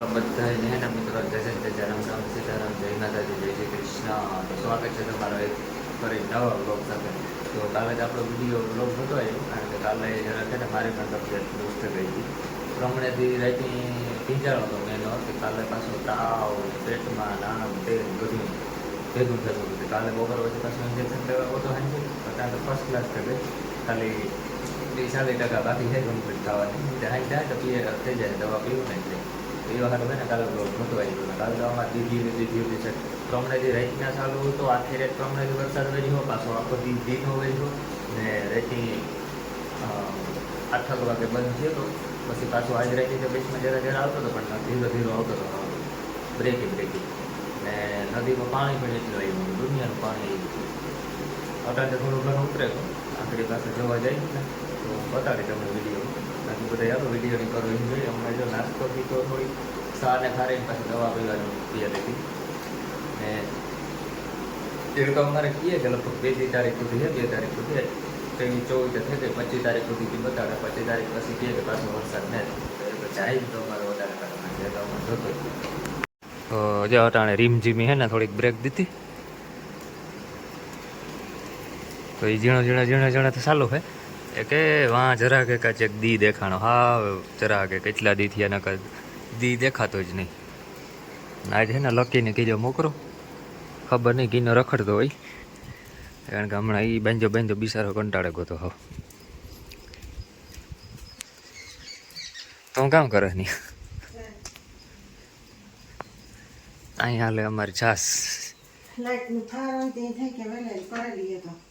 બધાને હે ને મિત્રો જય શ્રી કૃષ્ણ રામ રામ સીતારામ જય માતાજી જય શ્રી કૃષ્ણ તો સ્વાગત છે તમારો એક ફરી નવા બ્લોગ સાથે. તો કાલે જ આપણો વીડિયો બ્લોગ હતો આવ્યો કારણ કે કાલે જરા છે ને મારી પણ તબિયત દુષ્ટ ગઈ. હતી પ્રમાણેથી રાતની પીંજાળો હતો મેં એનો, કે કાલે પાછો તાવ, પેટમાં નામ તેલ બધું ભેગું થતું હતું. કાલે બપોર પછી પાછું ઇન્જેક્શન લેવા હતો હાંજે અત્યારે તો ફર્સ્ટ ક્લાસ થઈ ગઈ ખાલી ત્રીસ ચાલીસ ટકા બાકી છે કમ્પ્લીટ થવાની. એટલે હાઈ જાય તો પીએ થઈ જાય, દવા પીવું ને એટલે એ વખત ને કાલે બ્લોગ ગયું. કાલે દવામાં હતી છે. પ્રમાણેથી રાતના ચાલુ હતો આખી રાત પ્રમાણેથી વરસાદ વેર્યો પાછો આખો દી દીનો વેર્યો ને રાતની આઠ વાગે બંધ થયો હતો પછી પાછો આજ રાતની તો બીચમાં જરા જરા આવતો હતો પણ ધીરો ધીરો આવતો હતો બ્રેકિંગ બ્રેકિંગ ને નદીમાં પાણી પણ એટલું આવ્યું દુનિયાનું પાણી અટાણે થોડું ઘણું ઉતરે આખરી પાસે જોવા જાય ને તો બતાવી તમને વીડિયો. બાકી બધા યાદો વિડીયોની કરો એમ જોઈએ હમણાં જો નાસ્તો પીતો થોડી સા ખારે પાછી દવા પીવાની પીએ હતી. ને એ તો અમારે કહીએ કે લગભગ બે તારીખ સુધી બે તારીખ સુધી ત્રેવીસ ચોવીસ થઈ ગઈ પચીસ તારીખ સુધી બતાડે, પચીસ તારીખ પછી કહીએ કે પાછો વરસાદ નહીં જાય તો અમારે વધારે કરવાના તો અમારે અટાણે રીમઝીમી હે ને, થોડીક બ્રેક દીધી. તો એ ઝીણો ઝીણો ઝીણો ઝીણો તો ચાલુ છે એ કે વાં જરા કે કાચ એક દી દેખાણો. હા, જરા કે કેટલા દી થયા, નકર દી દેખાતો જ નહીં. આજે છે ને લકીને કીધો મોકરો. ખબર નહીં ઘીનો રખડતો હોય. કારણ કે હમણાં એ બેંજો બેંજો બિસારો કંટાળે ગોતો હો. તું કામ કરે નહીં અહીં હાલે અમારી છાસ. લાઈટનું થાય કે વેલે કરેલી તો.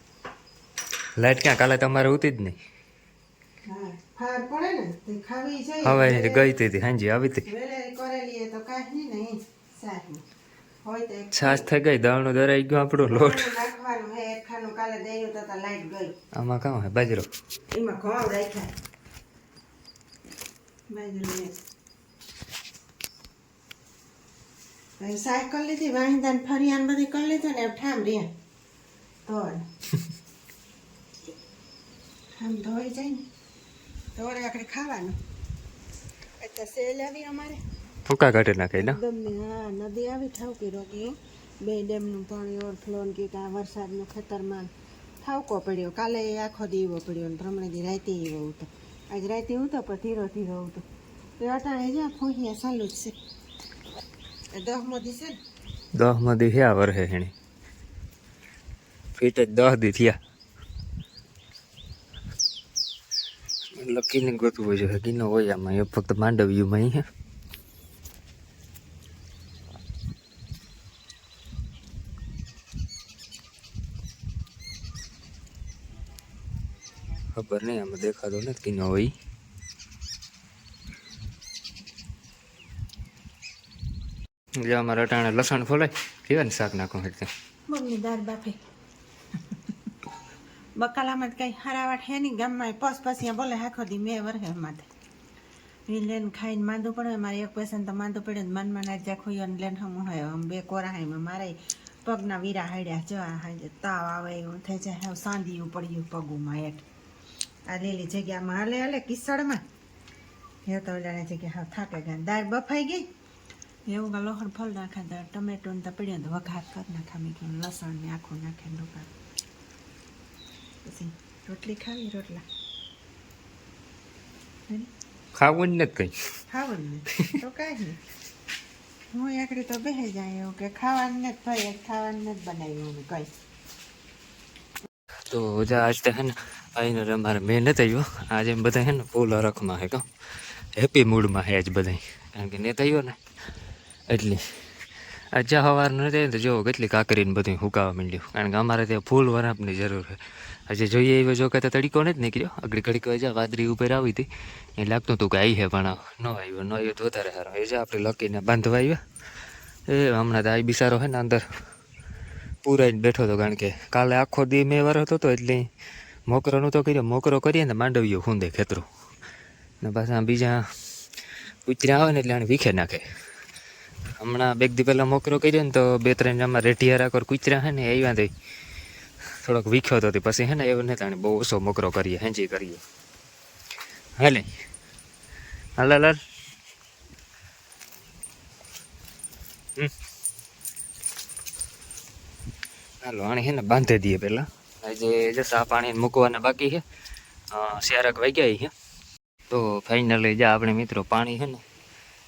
લાઈટ ક્યાં? કાલે તમારે ઉતી જ નહીં. હવે ગઈ હતી હાંજી આવી હતી. તો કાંઈ નહીં સારું હોય છાસ થઈ ગઈ દાળનું દરાઈ ગયું આપણું લોટ. આમાં કામ હે બાજરો. એમાં ઘઉં રાખ્યા. બાજુ લે પછી શાક કરી લીધી વાહિંદાને ફરિયાન બધી કરી લીધું ને ઠામ રહ્યા. તો ઠામ ધોઈ જાય ને ધોરે આપણે ખાવાનું. એટલે સેલ આવી અમારે. ફૂકા કાઢી નાખે ને? ગમે હા નદી આવી ઠાવકી રોકી. બે ડેમનું પાણી ઓવરફ્લો ને કે આ વરસાદનું ખેતરમાં ઠાવકો પડ્યો. કાલે આખો દીવો પડ્યો ને પ્રમાણે દી રાતે એવો હતો આજ રાતે તો પણ ધીરો ધીરો હતો તો. અટાણે જ્યાં ફોહિયા ચાલુ જ છે. દહમો દી છે ને? દહ હે થયા વરહે હેણી. ફીટ જ દહ દી થયા. લકીને ગોતવું જોઈએ કીનો હોય આમાં. એ ફક્ત માંડવ્યુમાં અહીંયા ખબર નહીં, આમાં દેખાતો નથી કિનો હોય. જે અમારા ટાણે લસણ ફોલાય. કેવા ને શાક નાખો એટલે મમ્મી દાળ બાફે. બકાલામાં જ કંઈ હારાવાટ હે નહીં ગામમાં. પસ પસિયા બોલે આખો દી, મેં વરહે માથે એ લેન ખાઈને માંદું પડે મારે એક પેશન્ટ તો માંદું પડે ને મનમાં ના જ્યાં ખોયો ને લેન હમ હોય. આમ બે કોરા હાઈમાં મારે પગના વીરા હાડ્યા, જો આ તાવ આવે, એવું થઈ જાય. હવે સાંદીયું પડ્યું પગુમાં એટ આ લીલી જગ્યામાં હાલે હાલે, કિસ્સડમાં. હે તો ઓલાને જગ્યા હા થાકે ગયા. દાળ બફાઈ ગઈ? એવું કે લોહણ ફળ નાખે ટમેટો ને તો પડ્યો તો વઘાર કરી નાખા. મેં લસણ ને આખું નાખે ને ડુકા પછી રોટલી ખાવી રોટલા? ખાવું જ નથી કંઈ ખાવું ને તો કાંઈ નહીં હું એકડી તો બેસી જાય એવું કે ખાવાનું ને જ ભાઈ ખાવાનું ને બનાવ્યું કઈ તો જા આજ તો હે ને આવીને અમારે મેં નથી થયો આજે એમ બધા હે ને ફૂલ હરખમાં હે કહો હેપી મૂડમાં હે આજ બધા કારણ કે ને થયો ને એટલી આજ સવાર નથી આવી તો જો કેટલી કાકરીને બધું હુકાવા માંડ્યું કારણ કે અમારે ત્યાં ફૂલ વરાપની જરૂર છે આજે જોઈએ એવો જો કહેતા તડીકો નથી નીકળ્યો. આગળ ઘડીક જા વાદળી ઉપર આવી હતી. એ લાગતું હતું કે આવી હે, પણ ન આવ્યો. ન આવ્યો તો વધારે સારો. એ જે આપણે લકીને બાંધવા આવ્યા. એ હમણાં તો આ બિસારો હે ને અંદર. પૂરાઈને બેઠો હતો કારણ કે કાલે આખો દી મેં વાર હતો એટલે મોકરોનું તો કર્યો. મોકરો કરીએ ને માંડવીઓ ખૂંદે ખેતરો. ને પાછા બીજા કૂતરા આવે ને એટલે આને વીખે નાખે. હમણાં બે દી પહેલાં મોકરો કર્યો ને તો બે ત્રણ આમાં રેઢિયારા કર કૂતરા હે ને આવ્યા તે. થોડોક વીખ્યો હતો. પછી હે ને એવું નહીં તાણે બહુ ઓછો મોકરો કરીએ હેંજી કરીએ. હાલે. હાલ હાલ હાલ. આને હે ને બાંધી દઈએ પહેલાં. જે જે સા પાણી મૂકવાના બાકી છે. અ, સ્યારક વાગ્યા છે. તો ફાઇનલી જા આપણે મિત્રો પાણી છે ને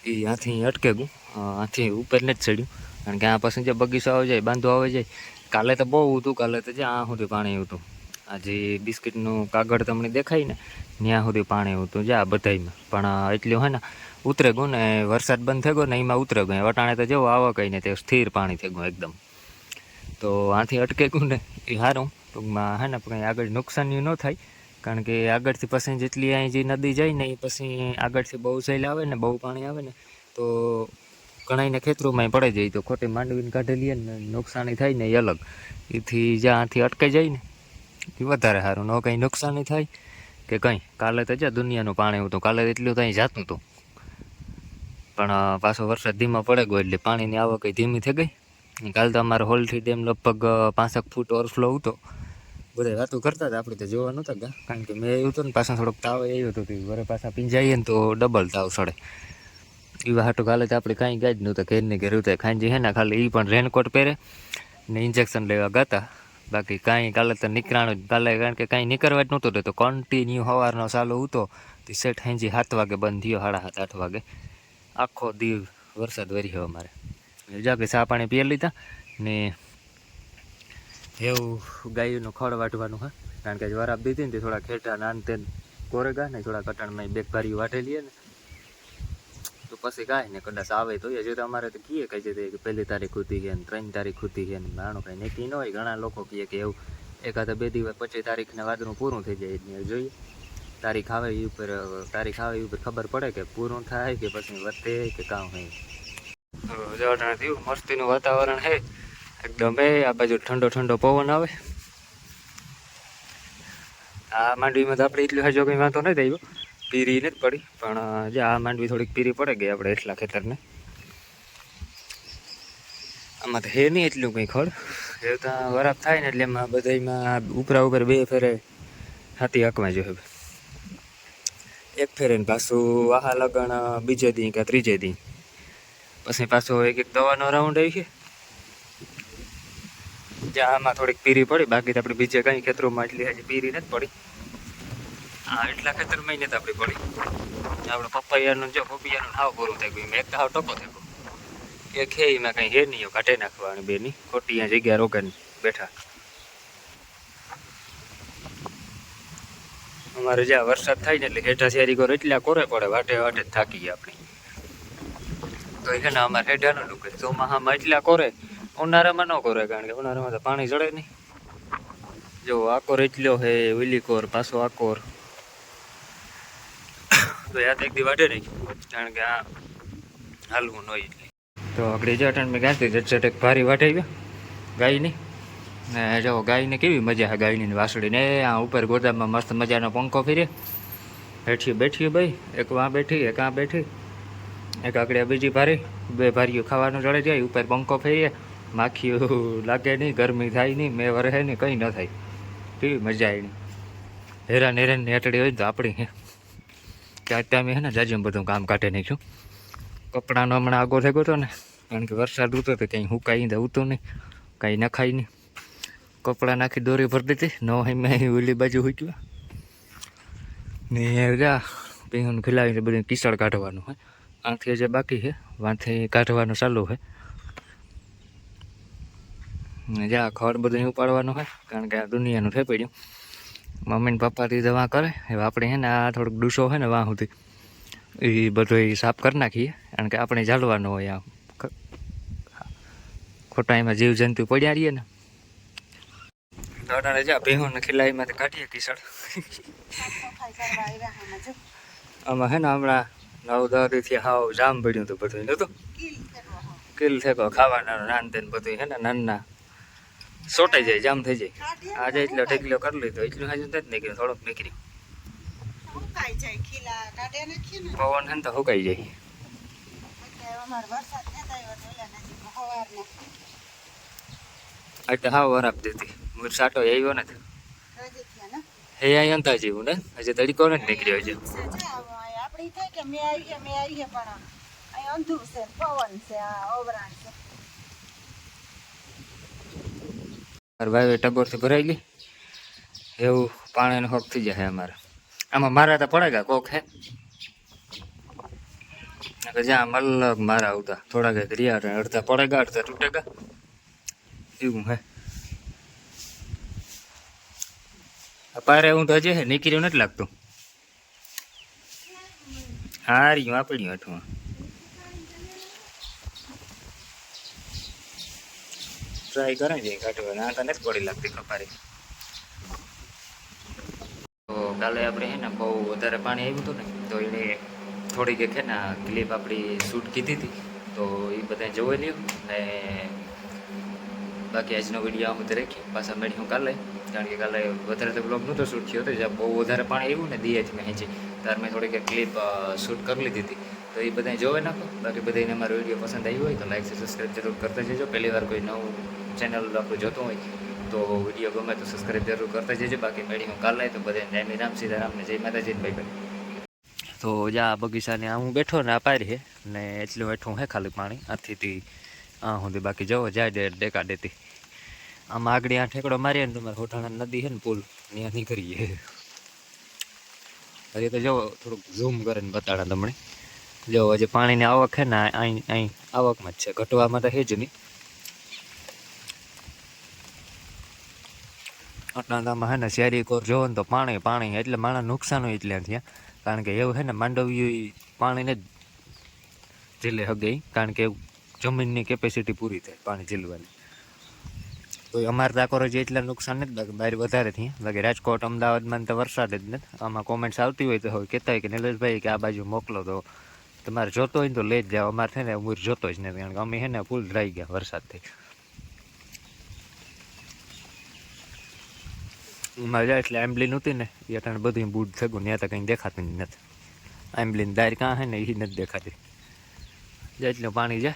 એ હાથી અટકે ગયું હાથી ઉપર નથી ચડ્યું. કારણ કે આ પછી જે બગીચો આવી જાય બાંધો આવી જાય કાલે તો બહુ હતું, કાલે તો જ્યાં સુધી પાણી હતું. આજે બિસ્કિટનું કાગળ તમને દેખાય ને, ત્યાં સુધી પાણી હતું જ્યાં બધાયમાં. પણ એટલું હોય ને, ઉતરે ગયું ને, વરસાદ બંધ થઈ ગયો ને, એમાં ઉતરે ગયું. વટાણે તો જવું આવક ને, તે સ્થિર પાણી થઈ ગયું એકદમ. તો આથી અટકે ગયું ને, એ સારું ટૂંકમાં હે ને, કંઈ આગળ નુકસાની ન થાય. કારણ કે આગળથી પછી જેટલી અહીં જે નદી જાય ને, એ પછી આગળથી બહુ સહેલ આવે ને, બહુ પાણી આવે ને, તો ઘણાઈને ખેતરોમાં પડે જાય, તો ખોટી માંડવીને કાઢેલી ને નુકસાની થાય ને એ અલગ. એથી જ્યાંથી અટકાઈ જાય ને, એ વધારે સારું. ન કંઈ નુકસાની થાય કે કંઈ. કાલે તો જ્યાં દુનિયાનું પાણી હતું. કાલે તો એટલું ત્યાં જાતું હતું. પણ પાછો વરસાદ ધીમા પડે ગયો એટલે પાણીની આવક ધીમી થઈ ગઈ. કાલે તો અમારે હોલથી ડેમ લગભગ પાંસઠ ફૂટ ઓવરફ્લો હતો. બધા વાતો કરતા હતા. આપણે તો જોવા નહોતા કારણ કે મેં એવું હતું ને, પાછા થોડોક તાવ આવ્યો હતો, તે ઘરે પાછા પીંજાઈએ ને તો ડબલ તાવ સડે. એવા હાટું કાલે તો આપણે કાંઈ ગાય જ નહોતા ઘેર ને ઘેર ઉતા ખાંજી હે ને ખાલી એ પણ રેનકોટ પહેરે ને ઇન્જેક્શન લેવા ગાતા. બાકી કાંઈ કાલે તો નીકળાણું જ કાલે, કારણ કે કાંઈ નીકળવા જ નહોતું તો કન્ટિન્યુ સવારનો ચાલુ હતો તે સેટ હાંજી સાત વાગે બંધ થયો, સાડા સાત, આઠ વાગે. આખો દીવ વરસાદ વરી અમારે. જા ચા પાણી પી લીધા ને એવું ગાયનું ખડ વાટવાનું હા. કારણ કે વરાપ દીધી ને તે થોડા ખેટા નાન તેન કોરેગા ને થોડા કટાણમાં બેગ ભારી વાટેલી ને. તો પછી કાંઈ ને, કદાચ આવે તો હજુ તો અમારે તો કહીએ કહે છે કે પહેલી તારીખ ઉતી છે ને, ત્રણ તારીખ ઉતી છે ને માણો કાંઈ નક્કી ન હોય. ઘણા લોકો કહે કે એવું, એકાદ બે દિવસ પચીસ તારીખને વાદનું પૂરું થઈ જાય એટલે જોઈએ. તારીખ આવે એ ઉપર તારીખ આવે એ ઉપર ખબર પડે કે પૂરું થાય કે પછી વધે કે કામ હોય. તો જો થયું, મસ્તીનું વાતાવરણ છે. એકદમ એ, આ બાજુ ઠંડો ઠંડો પવન આવે. આ માંડવીમાં તો આપણે એટલું હજુ કંઈ વાંધો નથી આવ્યો. પીરી નથી પડી, પણ જે આ માંડવી થોડીક પીરી પડે ગઈ આપણે એટલા ખેતરને. આમાં તો હે નહીં એટલું કંઈ ખડ. એ તો વરાપ થાય ને એટલે એમાં બધામાં ઉપરા ઉપર બે ફેરે હાથી હકમાં જો એક ફેરે ને પાછું આહા લગણ બીજે દી કે ત્રીજે દી. પછી પાછો એક એક દવાનો રાઉન્ડ આવી છે. જ્યાં આમાં થોડીક પીરી પડી, બાકી તો આપણે બીજે કંઈ ખેતરોમાં એટલી હજી પીરી નથી પડી. હા, એટલા ખેતર મહિને નથી આપણી પડી. આપણે પપૈયાનું જો પપૈયાનું હાવ પૂરું થઈ ગયું. એક તો હાવ ટકો થઈ ગયો હે એમાં કઈ હે નહીં કાઢે નાખવાની બેની. ખોટી અહીંયા જગ્યા રોગાની બેઠા. અમારે જ્યાં વરસાદ થાય ને એટલે હેઠા શેરી કોર એટલા કોરે પડે વાટે વાટે થાકી ગયા આપણે. તો એ ને અમારે હેઠાનું ડુકે ચોમાહામાં એટલા કોરે, ઉનાળામાં ન કોરે, કારણ કે ઉનાળામાં તો પાણી ચડે નહીં. જો આકોર એટલો હે ઓલી કોર પાછો આકોર. તો યાદ એક દી વાટે નહીં કારણ કે આ હાલવું ન હોય એટલે. તો આગળ અને મેં ગાંધી જટ એક ભારી ગયા ગાયની. ને જો ગાયને કેવી મજા છે ગાયની વાસળીને આ ઉપર ગોદામમાં મસ્ત મજાનો પંખો ફેરે હેઠી બેઠી ભાઈ. એક વાં બેઠી, એક આ બેઠી. એક આગળ બીજી ભારી. બે ભારીઓ ખાવાનું ચડે જાય, ઉપર પંખો ફેરીએ માખીઓ લાગે નહીં, ગરમી થાય નહીં, મેં વરહે નહીં, કંઈ ન થાય. કેવી મજા આવી. હેરાન હેરાનની અટડી હોય તો આપણી. કે ટાઈમે હે ને જાજુ બધું કામ કાઢે નાખ્યું. કપડાનો હમણાં આગો થઈ ગયો હતો ને, કારણ કે વરસાદ ઉતો તો કંઈ હુકાઈ ને ઉતું નહીં, કાંઈ નખાય નહીં. કપડાં નાખી દોરી ભરી દીધી, ન હોય મેં ઓલી બાજુ હુક્યું. ને જા પીહું ખીલાવીને બધું કિસળ કાઢવાનું હોય આથી જે બાકી છે વાંથી કાઢવાનું ચાલુ છે ને જા, ખડ બધું ઉપાડવાનું હોય કારણ કે આ દુનિયાનું થઈ પડ્યું. મમ્મી ને પપ્પાથી દવા કરે. હવે આપણે હે ને આ થોડોક ડૂસો હોય ને વાં સુધી એ બધો એ સાફ કરી નાખીએ. કારણ કે આપણે જાળવાનું હોય આ ખોટા એમાં જીવજંતુ પડ્યા રહીએ ને. દોડાને જા ભેહું ખીલાઈમાંથી કાઢીએ કિસળ આમાં હે ને હમણાં નવ દસથી હાવ જામ પડ્યું હતું બધું નતું? કિલ થેકો ખાવાના નાન તેન બધું હે ને નાના સોટાઈ જાય જામ થઈ જાય. આજે એટલો ઢેકલો કરી લીધો એટલું હજુ નથી નીકળ્યું થોડોક નીકળ્યું પવન હે તો સુકાઈ જાય. એટલે હા વરાપ દીધી. મૂળ સાટો આવ્યો નથી. હે અહીંયા અંતા જેવું ને? હજી તડકો નથી નીકળ્યો છે આપણી થાય કે મેં આવીએ મેં આવીએ પણ અંધું છે પવન છે આ ઓવરાણ છે મારા ભાઈ ટગોરથી ભરાઈ ગઈ. એવું પાણીનો હોક થઈ જાય અમારે. આમાં મારા તો પડે કોક હે. જ્યાં મલક મારા આવતા, થોડા કંઈક રહ્યા અડધા પડે ગયા અડધા તૂટે ગયા એવું હે. અપારે પારે હું તો હજી હે, નીકળ્યું નથી લાગતું. હા આપણી હાથમાં. ટ્રાય કરે છે કાઢવા ના તો નથી પડી લાગતી કપારી. તો કાલે આપણે હે ને બહુ વધારે પાણી આવ્યું હતું ને, તો એને થોડીક એક હે ને ક્લિપ આપણી શૂટ કીધી હતી, તો એ બધા જોઈ લ્યો ને બાકી આજનો વીડિયો આમ જ રાખી પાછા મેળી હું કાલે, કારણ કે કાલે વધારે તો બ્લોગ નહોતો શૂટ થયો હતો બહુ વધારે પાણી આવ્યું ને દિયે જ મેં હેંચી ત્યારે મેં થોડીક ક્લિપ શૂટ કરી લીધી હતી. તો એ બધાને જોવે નાખો, બાકી બધાને અમારો વીડિયો પસંદ આવ્યો હોય તો લાઈક સબસ્ક્રાઈબ જરૂર કરતા જજો, પહેલી વાર કોઈ નવું ચેનલ આપણું જોતું હોય, તો વીડિયો ગમે તો સબસ્ક્રાઈબ જરૂર કરતા જજો. બાકી મેળી હું કાલે તો બધાને જય રામ સીતારામ ને જય માતાજી ભાઈ ભાઈ તો જ્યાં બગીચાને આ હું બેઠો ને આ પારી હે, ને એટલું હેઠું હે ખાલી પાણી. આથી આ સુધી બાકી જવો, જાય ડેકા દેતી આમ આગળ આ ઠેકડો મારીએ ને તમારે હોઠાણા નદી છે ને પુલ ત્યાં નીકળીએ હજી તો જવો થોડુંક ઝૂમ કરીને બતાડા તમને. જો હજી પાણીની આવક છે ને અહીં અહીં આવકમાં જ છે. ઘટવામાં તો છે જ નહીં. અટલાંટામાં હે ને શેરી કોર જોવો ને તો પાણી પાણી એટલે માણસ નુકસાન એટલે થયા કારણ કે એવું છે ને માંડવ્યું પાણીને જ ઝીલે હગે કારણ કે જમીનની કેપેસિટી પૂરી થાય પાણી ઝીલવાની. તો અમારે તાકોર જે એટલા નુકસાન નથી બહાર વધારે થયા. બાકી રાજકોટ, અમદાવાદમાં તો વરસાદ જ નથી. આમાં કોમેન્ટ્સ આવતી હોય તો હોય કહેતા હોય કે નિલેશભાઈ કે આ બાજુ મોકલો તો તમારે જોતો હોય તો લઈ જ જાઓ. અમારે છે ને ઉમર જોતો જ નથી. કારણ કે અમે છે ને ફૂલ ડ્રાઈ ગયા વરસાદથી. એમાં જાય એટલે એમ્બલિન હતી ને એ અટાણે બધું બૂટ થયું ત્યાં તો કંઈ દેખાતું નથી. એમ્બલીન દાર કાં હે ને એ નથી દેખાતી. જાય એટલે પાણી જાય.